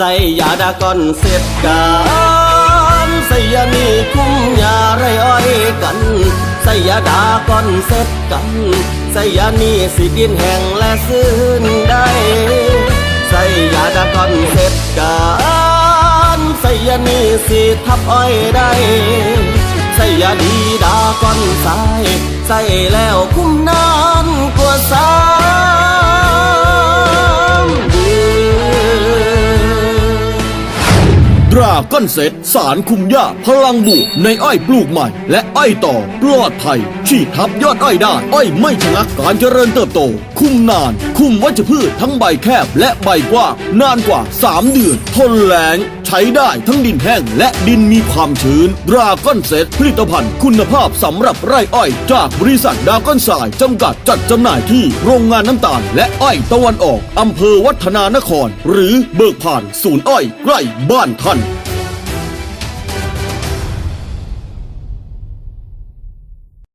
ใส่ยาดากอนเสร็จกันใส่ยานีคุ้มยาไรอ้อยกันใส่ยาดากอนเสร็จกันใส่ยานีสิดินแห้งและซื่นได้ใส่ยาดากอนเสร็จกันใส่ยานีสิทับอ้อยได้ใส่ยาดีดากอนสายใส่แล้วคุ้มนา ราก้อนเซตสารคุมหญ้าพลังบวกในอ้อยปลูกใหม่ และอ้อยต่อปลอดภัยฉีดทับยอดอ้อยได้ อ้อยไม่ชะงักการเจริญเติบโต คุมนานคุมวัชพืชทั้งใบแคบและใบกว้างนานกว่า 3 เดือน ทนแล้ง ใช้ได้ทั้งดินแห้งและดินมีความชื้นดราก้อนเซตผลิตภัณฑ์คุณภาพสำหรับไร่อ้อย จากบริษัทดราก้อนสายจำกัดจัดจำหน่ายที่โรงงานน้ำตาล และอ้อยตะวันออกอำเภอวัฒนานคร หรือเบิกผ่านศูนย์อ้อยใกล้บ้านท่าน